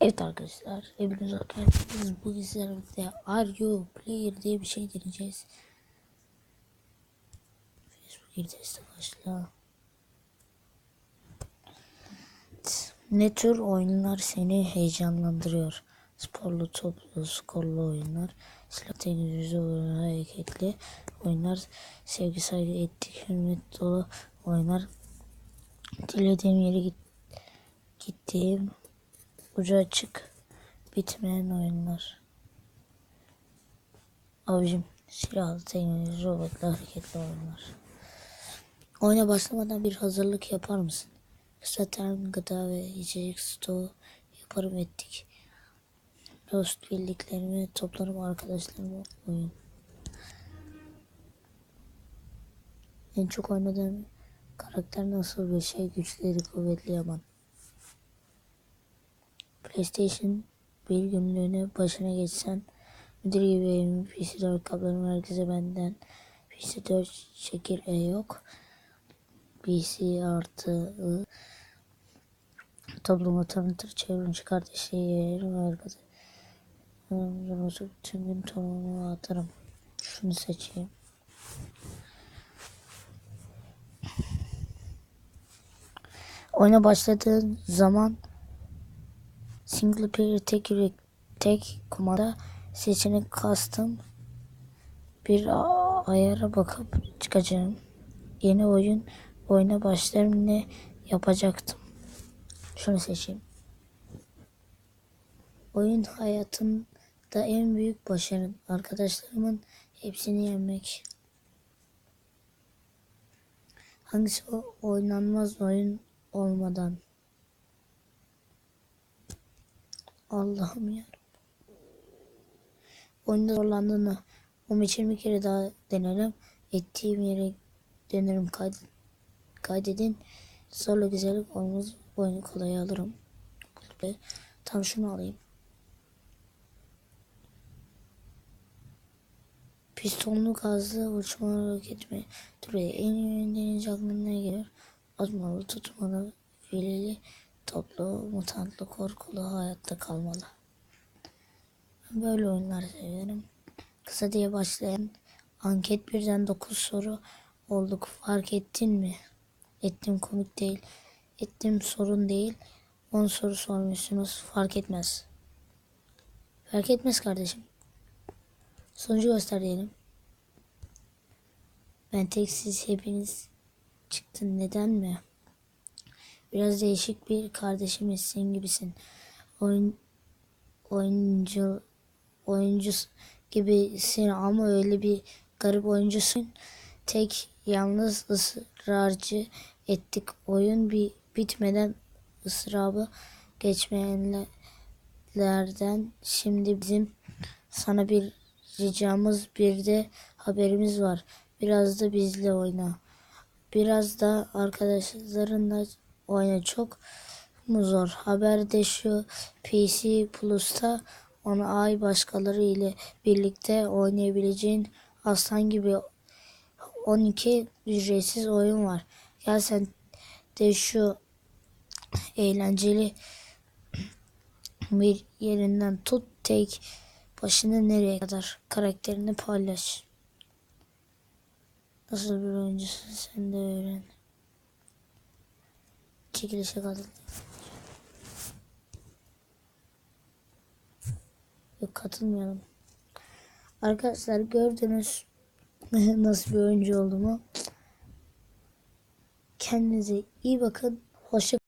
Evet arkadaşlar, hepiniz geldiniz. Bugün sizlerle birlikte Are You Player diye bir şey deneyeceğiz. Facebook testi başla. Ne tür oyunlar seni heyecanlandırıyor? Sporlu, toplu, skorlu oyunlar, silah teknolojisi oyunlar, hareketli oyunlar, sevgi, saygı, etik, hürmet dolu oyunlar, dilediğim yere git, gittiğim ucu açık bitmeyen oyunlar. Abicim silahlı teknoloji robotlu hareketli oyunlar. Oyuna başlamadan bir hazırlık yapar mısın? Kısa term gıda ve içecek stoğu yaparım ettik. Dost bildiklerimi toplarım arkadaşlarımla oyun. En çok oynadığım karakter nasıl bir şey? Güçleri kuvvetli yaman. PlayStation bir günlüğüne başına geçsen müdür gibi evimin PC4 kablolarım herkese benden PC4 çekirdeği yok. PC artı I. topluma tanıtır çevrimci kardeşliği yerim arkadaş. Olsun tüm gün tonumu atarım. Şunu seçeyim. Oyuna başladığın zaman Single player tek yürek tek kumanda seçenek custom bir ayara bakıp çıkacağım. Yeni oyun oyuna başlarım ne yapacaktım. Şunu seçeyim. Oyun hayatımda en büyük başarım. Arkadaşlarımın hepsini yenmek. Hangisi oynanmaz oyun olmadan? Allah'ım ya. Oyunda zorlandığını 15-20 kere daha denerim. Ettiğim yere dönerim kayd kaydedin. Zorla güzellik olmaz. Oyunu kolay alırım. Tam şunu alayım. Pistonlu gazlı uçma roket mi? Türe en denince aklına gelir? Atmalı, tutmalı, fileli, toplu, mutantlı, korkulu, hayatta kalmalı. Böyle oyunlar severim. Kısa diye başlayan anket birden 9 soru olduk. Fark ettin mi? Ettim komik değil. Ettim sorun değil. 10 soru sormuşsunuz. Fark etmez. Fark etmez kardeşim. Sonucu göster diyelim. Ben tek siz hepiniz çıktın. Neden mi? Biraz değişik bir kardeşimizsin gibisin. Oyun, oyuncu oyuncu gibisin ama öyle bir garip oyuncusun. Tek yalnız ısrarcı ettik. Oyun bir bitmeden ısrabı geçmeyenlerden şimdi bizim sana bir ricamız bir de haberimiz var. Biraz da bizle oyna. Biraz da arkadaşlarınla oyna çok mu zor? Haber de şu PC Plus'ta ona ay başkaları ile birlikte oynayabileceğin aslan gibi 12 ücretsiz oyun var. Gel sen de şu eğlenceli bir yerinden tut tek başını nereye kadar karakterini paylaş. Nasıl bir oyuncusun sen de öğren. Çekilişe katıl. Yok katılmayalım. Arkadaşlar gördünüz nasıl bir oyuncu olduğumu. Kendinize iyi bakın. Hoşça